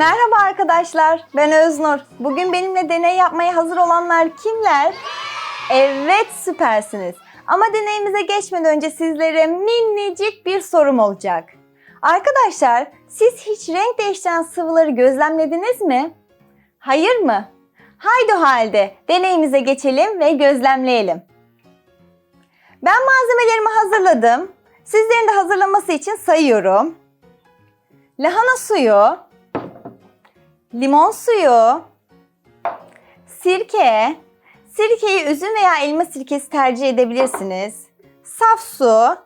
Merhaba arkadaşlar, ben Öznur. Bugün benimle deney yapmaya hazır olanlar kimler? Evet, süpersiniz. Ama deneyimize geçmeden önce sizlere minicik bir sorum olacak. Arkadaşlar, siz hiç renk değiştiren sıvıları gözlemlediniz mi? Hayır mı? Haydi halde deneyimize geçelim ve gözlemleyelim. Ben malzemelerimi hazırladım. Sizlerin de hazırlaması için sayıyorum. Lahana suyu, limon suyu, sirke, sirkeyi üzüm veya elma sirkesi tercih edebilirsiniz. Saf su,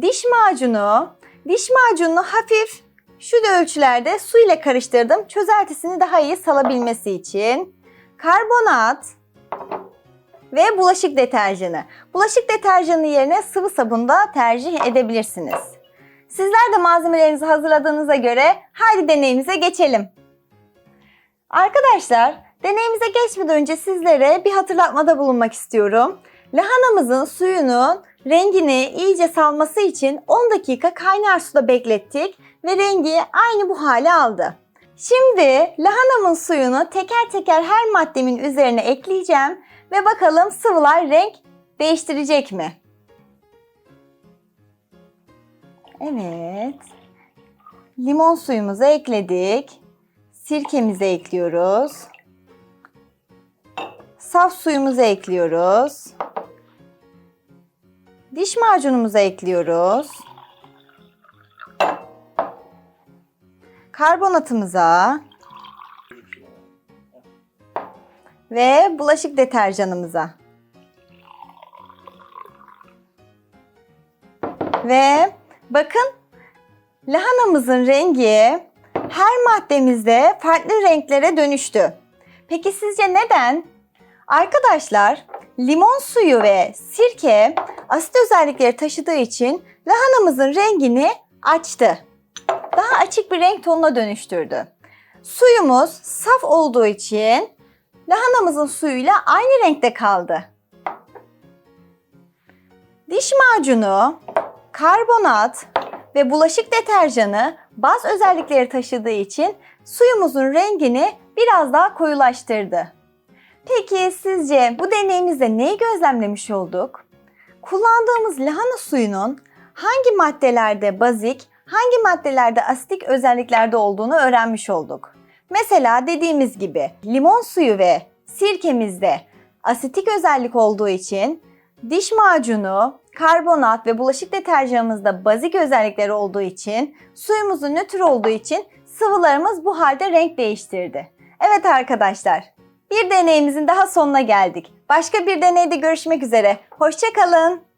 diş macunu, diş macununu hafif şu ölçülerde su ile karıştırdım. Çözeltisini daha iyi salabilmesi için. Karbonat ve bulaşık deterjanı. Bulaşık deterjanı yerine sıvı sabun da tercih edebilirsiniz. Sizler de malzemelerinizi hazırladığınıza göre haydi deneyimize geçelim. Arkadaşlar, deneyimize geçmeden önce sizlere bir hatırlatmada bulunmak istiyorum. Lahanamızın suyunun rengini iyice salması için 10 dakika kaynar suda beklettik ve rengi aynı bu hale aldı. Şimdi lahanamın suyunu teker teker her maddemin üzerine ekleyeceğim ve bakalım sıvılar renk değiştirecek mi? Evet. Limon suyumuzu ekledik. Sirkemizi ekliyoruz. Saf suyumuzu ekliyoruz. Diş macunumuzu ekliyoruz. Karbonatımıza ve bulaşık deterjanımıza. Ve bakın lahanamızın rengi her maddemizde farklı renklere dönüştü. Peki sizce neden? Arkadaşlar, limon suyu ve sirke asit özellikleri taşıdığı için lahanamızın rengini açtı. Daha açık bir renk tonuna dönüştürdü. Suyumuz saf olduğu için lahanamızın suyuyla aynı renkte kaldı. Diş macunu, karbonat ve bulaşık deterjanı baz özellikleri taşıdığı için suyumuzun rengini biraz daha koyulaştırdı. Peki sizce bu deneyimizde neyi gözlemlemiş olduk? Kullandığımız lahana suyunun hangi maddelerde bazik, hangi maddelerde asitik özelliklerde olduğunu öğrenmiş olduk. Mesela dediğimiz gibi limon suyu ve sirkemizde asitik özellik olduğu için diş macunu, karbonat ve bulaşık deterjanımızda bazik özellikleri olduğu için suyumuzun nötr olduğu için sıvılarımız bu halde renk değiştirdi. Evet arkadaşlar, bir deneyimizin daha sonuna geldik. Başka bir deneyde görüşmek üzere. Hoşçakalın.